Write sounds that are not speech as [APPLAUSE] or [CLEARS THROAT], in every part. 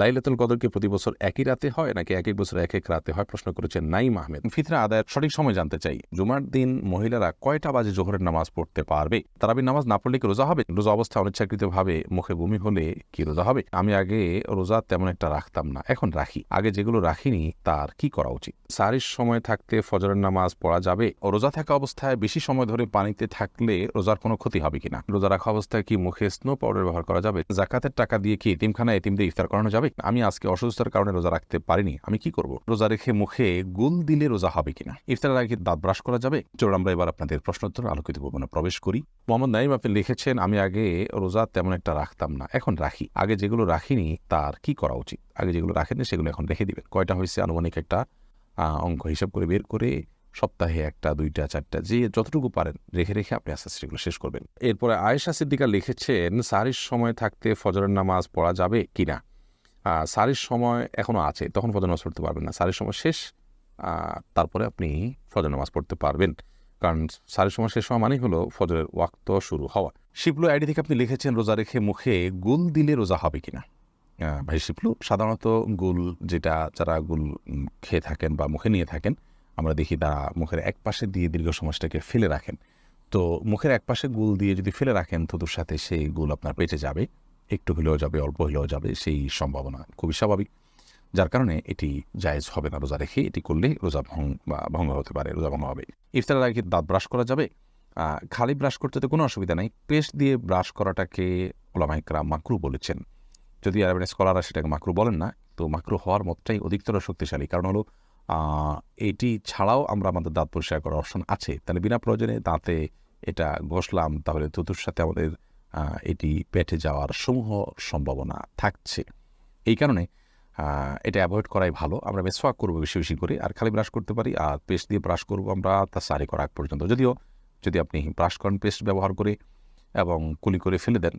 লাইলাতুল কদরকে প্রতি বছর একই রাতে হয় নাকি এক এক বছর এক এক রাতে হয়? প্রশ্ন করেছেন নাইম আহমেদ। ফিতরা আদায়ের সঠিক সময় জানতে চাই। জুমার দিন মহিলারা কয়টা বাজে জোহরের নামাজ পড়তে পারবে? তারাবি নামাজ না পড়লে কি রোজা হবে? রোজা অবস্থা অনিচ্ছাকৃতভাবে মুখে বমি হলে কি রোজা হবে? আমি আগে রোজা তেমন একটা রাখতাম না, এখন রাখি। আগে যেগুলো রাখিনি তার কি করা উচিত? সারির সময় থাকতে ফজরের নামাজ পড়া যাবে? ও রোজা থাকা অবস্থায় বেশি সময় ধরে পানিতে থাকলে রোজার কোনো ক্ষতি হবে কিনা? রোজা রাখা অবস্থায় কি মুখে স্নো পাউডার ব্যবহার করা যাবে? জাকাতের টাকা দিয়ে কি এতিমখানা এতিমদের ইফতার করানো যাবে? আমি আজকে অসুস্থতার কারণে রোজা রাখতে পারিনি। আমি কি করব? রোজা রেখে মুখে গুল দিলে রোজা হবে কিনা? ইফতারের আগে দাঁত ব্রাশ করা যাবে? চলুন আমরা এবার আপনাদের প্রশ্নোত্তর আলোকিত ভবনে প্রবেশ করি। মোহাম্মদ নাইম আপনি লিখেছেন, আমি আগে রোজা তেমন একটা রাখতাম না, এখন রাখি। আগে যেগুলো রাখিনি, তার কি করা উচিত? আগে যেগুলো রাখেননি, সেগুলো এখন রেখে দিবেন। কয়টা হয়েছে? আনুমানিক একটা অঙ্ক হিসাব করে বের করে সপ্তাহে একটা, দুইটা, চারটা, যে যতটুকু পারেন, রেখে রেখে আপনি আস্তে আস্তে সেগুলো শেষ করবেন। এরপরে আয়েশা সিদ্দিকা লিখেছেন সারির সময় থাকতে ফজরের নামাজ পড়া যাবে কিনা? সারির সময় এখনও আছে, তখন ফজর নামাজ পড়তে পারবেন না। সারির সময় শেষ তারপরে আপনি ফজর নামাজ পড়তে পারবেন। কারণ সারির সময় শেষ হওয়া মানেই হলো ফজরের ওয়াক্ত শুরু হওয়া। শিপলু আইডি থেকে আপনি লিখেছেন, রোজা রেখে মুখে গুল দিলে রোজা হবে কিনা? ভাই শিপলু সাধারণত গুল যেটা যারা গুল খেয়ে থাকেন বা মুখে নিয়ে থাকেন, আমরা দেখি তারা মুখের এক পাশে দিয়ে দীর্ঘ সমাজটাকে ফেলে রাখেন। তো মুখের এক পাশে গুল দিয়ে যদি ফেলে রাখেন থুতুর সাথে সেই গুল আপনার পেটে যাবে। একটু হলেও যাবে, অল্প হলেও যাবে, সেই সম্ভাবনা খুবই স্বাভাবিক। যার কারণে এটি জায়েজ হবে না রোজা রেখে, এটি করলে রোজা ভঙ্গ বা ভঙ্গ হতে পারে, রোজা ভঙ্গ হবে। ইফতারের আগে দাঁত ব্রাশ করা যাবে। খালি ব্রাশ করতে তো কোনো অসুবিধা নেই। পেস্ট দিয়ে ব্রাশ করাটাকে ওলামাইকরা মাকরু বলেছেন। যদি আরবেন স্কলাররা সেটাকে মাকরু বলেন না, তো মাকরু হওয়ার মতটাই অধিকতর শক্তিশালী। কারণ হলো এটি ছাড়াও আমরা আমাদের দাঁত পরিষ্কার করার অপশন আছে। তাহলে বিনা প্রয়োজনে দাঁতে এটা ঘষলাম, তাহলে তুতুর সাথে আমাদের এটি পেটে যাওয়ার সমূহ সম্ভাবনা থাকছে। এই কারণে এটা অ্যাভয়েড করাই ভালো। আমরা মেসওয়াক করব বেশি বেশি করে, আর খালি ব্রাশ করতে পারি, আর পেস্ট দিয়ে ব্রাশ করব আমরা তার সারি করা আগ পর্যন্ত। যদিও, যদি আপনি ব্রাশ করেন পেস্ট ব্যবহার করে এবং কুলি করে ফেলে দেন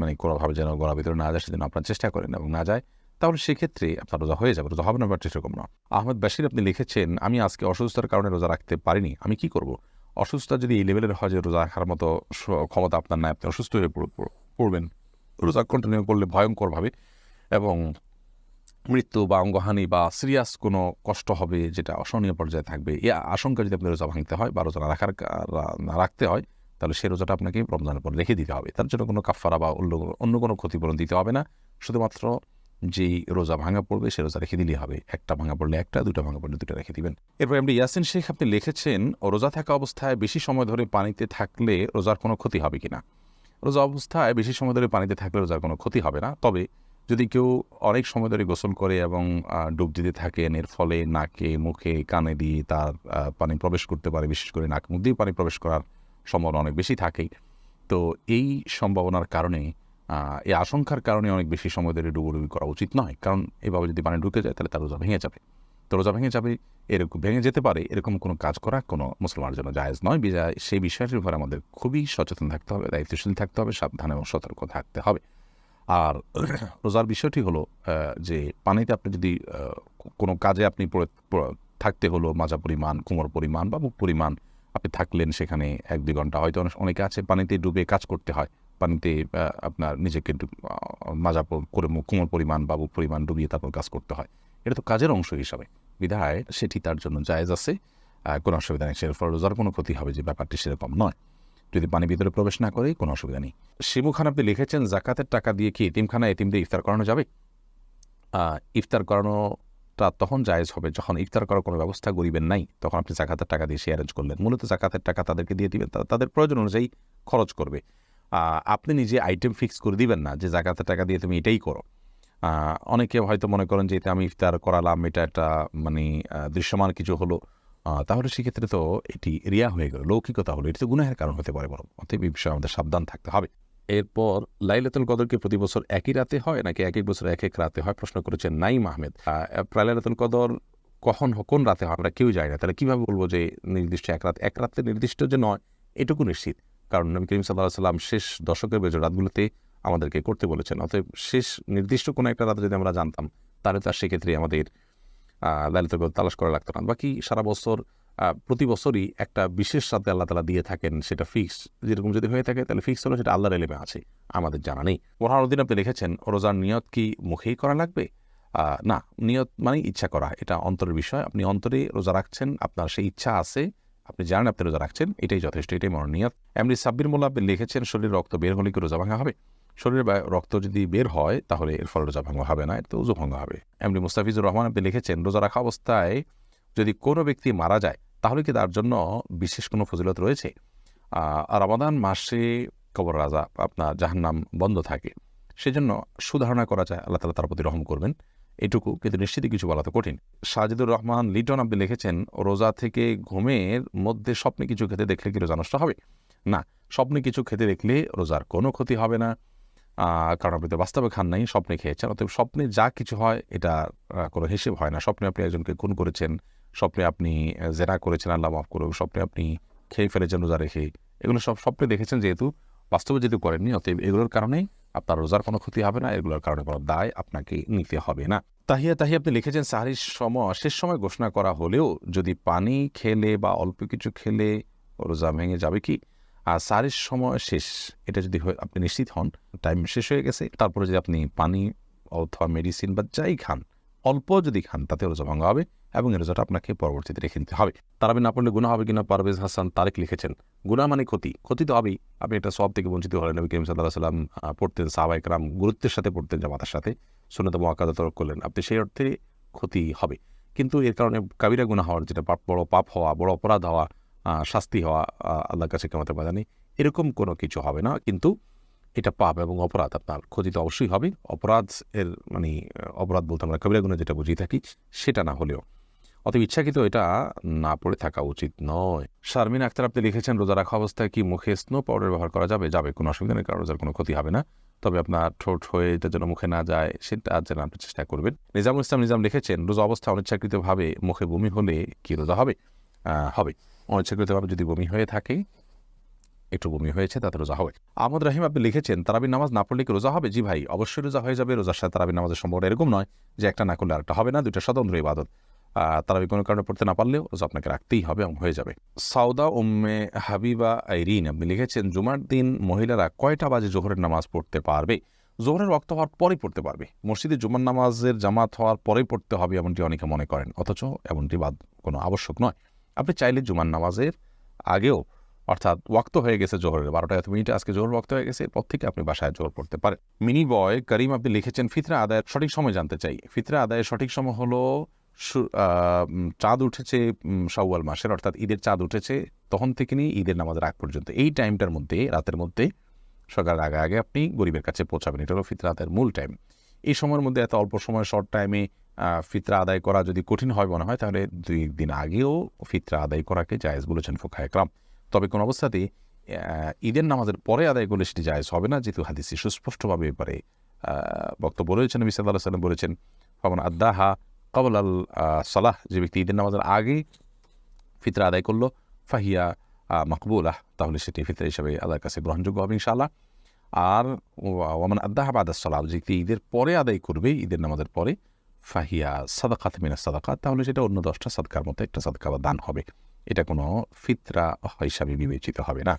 মানে কোনোভাবে যেন গলার ভিতরে না যায়, সেজন্য আপনার চেষ্টা করেন এবং না যায়, তাহলে সেক্ষেত্রে আপনার রোজা হয়ে যাবে, রোজা হবে না ব্যাপারটা সেরকম না। আহমেদ বাসির আপনি লিখেছেন, আমি আজকে অসুস্থতার কারণে রোজা রাখতে পারিনি, আমি কি করব? অসুস্থতা যদি এই লেভেলের হয় যে রোজা রাখার মতো ক্ষমতা আপনার নাই, আপনি অসুস্থ হয়ে পড়- পড়- পড়বেন। রোজা কন্টিনিউ করলে ভয়ঙ্করভাবে এবং মৃত্যু বা অঙ্গহানি বা সিরিয়াস কোনো কষ্ট হবে যেটা অসহনীয় পর্যায়ে থাকবে এই আশঙ্কা যদি আপনি রোজা ভাঙতে হয় বা রোজা না রাখার না রাখতে হয়, তাহলে সেই রোজাটা আপনাকে রমজানের পর রেখে দিতে হবে। তার জন্য কোনো কাফারা বা অন্য অন্য কোনো ক্ষতিপূরণ দিতে হবে না। শুধুমাত্র যেই রোজা ভাঙা পড়বে, সে রোজা রেখে দিলেই হবে। একটা ভাঙা পড়লে একটা, দুটো ভাঙা পড়লে দুটো রেখে দিবেন। এরপর আপনি ইয়াসিন শেখ আপনি লিখেছেন, রোজা থাকা অবস্থায় বেশি সময় ধরে পানিতে থাকলে রোজার কোনো ক্ষতি হবে কিনা? রোজা অবস্থায় বেশি সময় ধরে পানিতে থাকলে রোজার কোনো ক্ষতি হবে না। তবে যদি কেউ অনেক সময় ধরে গোসল করে এবং ডুব দিতে থাকেন, এর ফলে নাকে, মুখে, কানে দিয়ে তার পানি প্রবেশ করতে পারে, বিশেষ করে নাক মুখ দিয়ে পানি প্রবেশ করার সম্ভাবনা অনেক বেশি থাকে তো এই সম্ভাবনার কারণে এই আশঙ্কার কারণে অনেক বেশি সময় ধরে ডুবুডুবি করা উচিত নয়। কারণ এভাবে যদি পানি ঢুকে যায়, তাহলে তার রোজা ভেঙে যাবে। তো রোজা ভেঙে যাবে, এরকম ভেঙে যেতে পারে, এরকম কোনো কাজ করা কোনো মুসলমানের জন্য জায়েজ নয়। সেই বিষয়টির উপর আমাদের খুবই সচেতন থাকতে হবে, দায়িত্বশীল থাকতে হবে, সাবধান এবং সতর্ক থাকতে হবে। আর [CLEARS THROAT] রোজার বিষয়টি হলো যে পানিতে আপনি যদি কোনো কাজে আপনি থাকতে হলো, মাজা পরিমাণ, কোমর পরিমাণ বা বুক পরিমাণ, আপনি থাকলেন সেখানে এক দুই ঘণ্টা, হয়তো অনেক- অনেকে আছে পানিতে ডুবে কাজ করতে হয়। পানিতে আপনার নিজেকে মাজা করে কোমর পরিমাণ বা বুক পরিমাণ ডুবিয়ে তারপর কাজ করতে হয়। এটা তো কাজের অংশ হিসাবে। বিধায় সেটি তার জন্য জায়েজ আছে। কোনো অসুবিধা নেই। সের ফলে রোজার কোনো ক্ষতি হবে যে ব্যাপারটি সেরকম নয়। যদি পানি ভিতরে প্রবেশ না করে, কোনো অসুবিধা নেই। শিবু খান আপনি লিখেছেন, জাকাতের টাকা দিয়ে কি এতিমখানা এতিমদের ইফতার করানো যাবে? ইফতার করানোটা তখন জায়েজ হবে। যখন ইফতার করার কোনো ব্যবস্থা গরিবের নাই, তখন আপনি জাকাতের টাকা দিয়ে সে অ্যারেঞ্জ করলেন। মূলত জাকাতের টাকা তাদেরকে দিয়ে দিবেন। তাদের প্রয়োজন অনুযায়ী খরচ করবে। আপনি নিজে আইটেম ফিক্স করে দিবেন না যে জাকাতের টাকা দিয়ে তুমি এটাই করো। অনেকে হয়তো মনে করেন যে এটা আমি ইফতার করালাম এটা একটা মানে দৃশ্যমান কিছু হলো। তাহলে সেক্ষেত্রে তো এটি রিয়া হয়ে গেল লৌকিকতা হলো এটি তো গুনাহের কারণ হতে পারে বরং। অতএব এই বিষয়ে আমাদের সাবধান থাকতে হবে। এরপর লাইলাতুল কদর কি প্রতি বছর একই রাতে হয় নাকি এক এক বছর এক এক রাতে হয়? প্রশ্ন করেছেন নাইম আহমেদ। আহ, লাইলাতুল কদর কখন কোন রাতে হয় আমরা কেউ জানি না। তাহলে কীভাবে বলব যে নির্দিষ্ট এক রাত? এক রাতে নির্দিষ্ট যে নয় এটুকু নিশ্চিত। কারণ নবী করিম সাল্লাহ সাল্লাম শেষ দশকের বেজর রাতগুলোতে আমাদেরকে করতে বলেছেন। অতএব শেষ নির্দিষ্ট কোনো একটা রাতে যদি আমরা জানতাম, তাহলে তার সেক্ষেত্রে আমাদের লালিত তালাশ করা লাগতো না। বাকি সারা বছর প্রতি বছরই একটা বিশেষ রাতে আল্লাহ তালা দিয়ে থাকেন, সেটা ফিক্স যেরকম যদি হয়ে থাকে তাহলে ফিক্স হলো, সেটা আল্লাহর এলেমে আছে, আমাদের জানা নেই। বোরহানুদ্দিন আপনি লিখেছেন, রোজার নিয়ত কি মুখেই করা লাগবে? না, নিয়ত মানে ইচ্ছা করা, এটা অন্তরের বিষয়। আপনি অন্তরে রোজা রাখছেন, আপনার সেই ইচ্ছা আছে আপনি জানেন আপনি রোজা রাখছেন, এটাই যথেষ্ট, এটাই মনোর নিয়ত এমনি সাব্বির মোল্লা লিখেছেন, শরীরে রক্ত বের হলে কি রোজা ভাঙা হবে? শরীরে রক্ত যদি বের হয়, তাহলে এর ফলে রোজা ভাঙা হবে না, এর তো উজু ভাঙা হবে। এমনি মুস্তাফিজুর রহমান আপনি লিখেছেন, রোজা রাখা অবস্থায় যদি কোনো ব্যক্তি মারা যায়, তাহলে কি তার জন্য বিশেষ কোনো ফজিলত রয়েছে? আর রমাদান মাসে কবর রাজা আপনার জাহান্নাম বন্ধ থাকে। সেজন্য সুধারণা করা যায়, আল্লাহ তালা তার প্রতি রহম করবেন। এটুকু, কিন্তু নিশ্চিতই কিছু বলা তো কঠিন। সাজিদুর রহমান, লিটন আপনি লিখেছেন, রোজা থেকে ঘুমের মধ্যে স্বপ্নে কিছু খেতে দেখলে কি রোজা নষ্ট হবে? না, স্বপ্নে কিছু খেতে দেখলে রোজার কোনো ক্ষতি হবে না। কারণ আপনি তো বাস্তবে খান নাই, স্বপ্নে খেয়েছেন, অতএব স্বপ্নে যা কিছু হয়, এটা কোনো হিসেব হয় না। স্বপ্নে আপনি একজনকে খুন করেছেন, স্বপ্নে আপনি জেরা করেছেন, আল্লাহ মাফ করুক, স্বপ্নে আপনি খেয়ে ফেলেছেন রোজা রেখে। এগুলো সব স্বপ্নে দেখেছেন যেহেতু বাস্তবে যেহেতু করেননি, অতএব এগুলোর কারণেই আপনার রোজার কোনো ক্ষতি হবে না, এগুলোর কারণে কোনো দায় আপনাকে নিতে হবে না। তাহিয়া তাহিয়া, আপনি লিখেছেন, সাহারির সময় শেষ সময় ঘোষণা করা হলেও যদি পানি খেলে বা অল্প কিছু খেলে রোজা ভেঙে যাবে কি? আর সাহারির সময় শেষ, এটা যদি আপনি নিশ্চিত হন টাইম শেষ হয়ে গেছে, তারপরে যদি আপনি পানি অথবা মেডিসিন বা যাই খান অল্প যদি খান, তাতে রোজা ভাঙা হবে এবং এই রোজাটা আপনাকে পরবর্তীতে রেখে দিতে হবে। তারাবি না পড়লে গুণা হবে কিনা? পারভেজ হাসান তারেক লিখেছেন গুণা মানে ক্ষতি। ক্ষতি তো হবেই। আপনি এটা সব থেকে বঞ্চিত হলেন। নবী করিম সাল্লাহ সাল্লাম পড়তেন সাহাবাইক রাম গুরুত্বের সাথে পড়তেন জামাতার সাথে। সুনত মোয়াক্কাদা তরক করলেন। আপনি সেই অর্থে ক্ষতি হবে। কিন্তু এর কারণে কাবিরা গুণা হওয়ার যেটা বড় পাপ হওয়া, বড় অপরাধ হওয়া শাস্তি হওয়া আল্লাহর কাছে কেমতে বাধা নেই এরকম কোনো কিছু হবে না। কিন্তু এটা পাপ এবং অপরাধ আপনার ক্ষতি তো অবশ্যই হবে অপরাধ এর মানে অপরাধ বলতে আমরা কবিরা গুণা যেটা বুঝিয়ে থাকি, সেটা না হলেও। অতএব ইচ্ছাকৃত এটা না পড়ে থাকা উচিত নয়। শারমিন আক্তার আপনি লিখেছেন, রোজা রাখা অবস্থায় কি মুখে স্নো পাউডার ব্যবহার করা যাবে? যাবে, কোনো অসুবিধা নেই, কারণ রোজার কোনো ক্ষতি হবে না। তবে আপনার ঠোঁট হয়ে এটা যেন মুখে না যায়, সেটা যেন আপনি চেষ্টা করবেন। নিজামুল ইসলাম নিজাম লিখেছেন, রোজা অবস্থা অনিচ্ছাকৃতভাবে মুখে বমি হলে কি রোজা হবে? হবে। অনিচ্ছাকৃতভাবে যদি বমি হয়ে থাকে একটু বমি হয়েছে, তাতে রোজা হবে। আহমদ রাহিম আপনি লিখেছেন, তারাবি নামাজ না পড়লে কি রোজা হবে? জি ভাই, অবশ্যই রোজা হয়ে যাবে। রোজার সাথে তারাবি নামাজের সম্পর্ক এরকম নয় যে একটা না করলে আরেকটা হবে না, দুইটা স্বতন্ত্র ইবাদত। তারাবি কোনো কারণে পড়তে না পারলেও রোজা আপনাকে রাখতেই হবে এবং হয়ে যাবে। সাউদা উম্মে হাবিবা আইরিন, আপনি লিখেছেন, জুমার দিন মহিলারা কয়টা বাজে জোহরের নামাজ পড়তে পারবে? জোহরের রক্ত হওয়ার পরেই পড়তে পারবে। মসজিদে জুমার নামাজের জামাত হওয়ার পরেই পড়তে হবে এমনটি অনেকে মনে করেন, অথচ এমনটি বাদ কোনো আবশ্যক নয়। আপনি চাইলে জুমার নামাজের আগেও অর্থাৎ ওয়াক্ত হয়ে গেছে জোহরের বারোটা এত মিনিটে আজকে জোহর ওয়াক্ত হয়ে গেছে এরপর থেকে আপনি বাসায় জোহর পড়তে পারেন। মিনি বয় করিম আপনি লিখেছেন ফিতরা আদায়ের সঠিক সময় জানতে চাই। ফিতরা আদায়ের সঠিক সময় হলো চাঁদ উঠেছে উম, শাওয়াল মাসের অর্থাৎ ঈদের চাঁদ উঠেছে তখন থেকে নিয়ে ঈদের নামাজের আগ পর্যন্ত। এই টাইমটার মধ্যে রাতের মধ্যে সকালের আগে আগে আপনি গরিবের কাছে পৌঁছাবেন। এটা হলো ফিতরা আদায়ের মূল টাইম। এই সময়ের মধ্যে এত অল্প সময় শর্ট টাইমে ফিতরা আদায় করা যদি কঠিন হয় মনে হয় তাহলে দুই দিন আগেও ফিতরা আদায় করাকে জায়েজ বলেছেন ফোকা একরাম। তবে কোন অবস্থাতেই ঈদের নামাজের পরে আদায় করলে সেটি জায়েজ হবে না, যেহেতু হাদিসে সুস্পষ্টভাবে এবারে বক্তব্য রয়েছেন নবী সাল্লাহ সাল্লাম বলেছেন, ফমন আদাহা কবল আল সালাহ যে ব্যক্তি ঈদের নামাজের আগে ফিতরা আদায় করল, ফাহিয়া মকবুলাহ, তাহলে সেটি ফিতরা হিসাবে আল্লাহর কাছে গ্রহণযোগ্য হবে ইনশাআল্লাহ। আর ওমান আদাহা বাদাস সালাহ, যে ব্যক্তি ঈদের পরে আদায় করবে, ঈদের নামাজের পরে, ফাহিয়া সাদাকাত মিনা সাদাকাত, তাহলে সেটা অন্য দশটা সাদকার মতো একটা সাদকা বা দান হবে। এটা কোনো ফিতরা হিসাবে বিবেচিত হবে না।